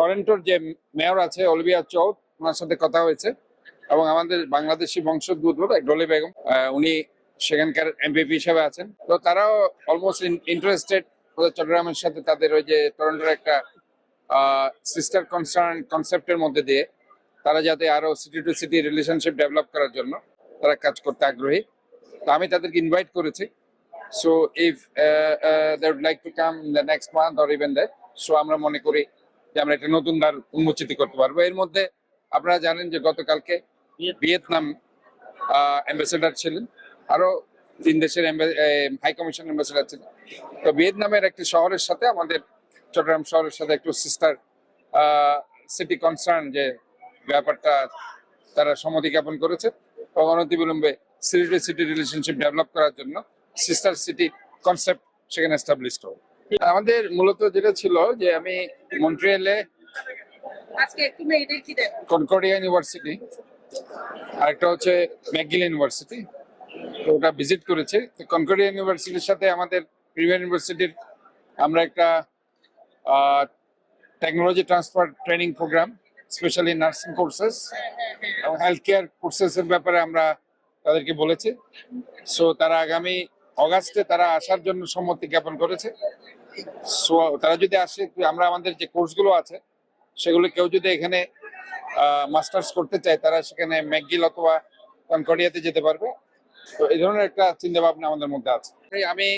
টরেন্টোর যে মেয়র আছে অলিভিয়া চৌধ, ওনার সাথে কথা হয়েছে। এবং আমাদের বাংলাদেশি বংশোদ্ভূত ডলি বেগম। উনি সেখানকার এমপিপি হিসেবে আছেন। তো তারাও অলমোস্ট ইন্টারেস্টেড চট্টগ্রামের সাথে তাদের ওই যে টরেন্টোর একটা সিস্টার কনসার্ন কনসেপ্টের মধ্যে দিয়ে তারা যাতে আরও city to city relationship develop করার জন্য তারা কাজ করতে আগ্রহী। তো আমি তাদেরকে ইনভাইট করেছি। So if they would like to come the next month or even that so আমরা মনে করি যে আমরা একটা নতুন দ্বার উন্মোচিত করতে পারব। এর মধ্যে আপনারা জানেন যে গতকালকে ভিয়েতনাম। অ্যাম্বাসেডার ছিলেন। আরও তিন দেশের হাই কমিশন অ্যাম্বাসেডার ছিলেন। তো ভিয়েতনামের একটি শহরের সাথে আমাদের চট্টগ্রাম শহরের সাথে একটু সিস্টার সিটি কনসার্ন যে ব্যাপারটা তারা সম্মতি জ্ঞাপন করেছে। এবং অনতিবিলম্বে city to city relationship develop করার জন্য সিস্টার সিটি কনসেপ্ট সেখানে এস্টাবলিশড হবে। আমাদের মূলত যেটা ছিল যে আমি মন্ট্রিয়ালে কনকর্ডিয়া ইউনিভার্সিটি আরেকটা হচ্ছে ম্যাকগিল ইউনিভার্সিটি তো ওটা ভিজিট করেছে। তো কনকর্ডিয়া ইউনিভার্সিটির সাথে আমাদের প্রিমিয়ার ইউনিভার্সিটির আমরা একটা technology transfer training programme specially nursing courses এবং হেলথ কেয়ার কোর্সেসের ব্যাপারে আমরা তাদেরকে বলেছি। সো তারা আগামী অগাস্টে তারা আসার জন্য সম্মতি জ্ঞাপন করেছে। তারা যদি আসে, আমরা আমাদের যে কোর্সগুলো আছে, সেগুলো কেউ যদি এখানে মাস্টার্স করতে চায়, তারা সেখানে ম্যাকগিল অথবা কনকর্ডিয়াতে যেতে পারবে। তো এই ধরনের একটা চিন্তা ভাবনা আমাদের মধ্যে আছে। আমি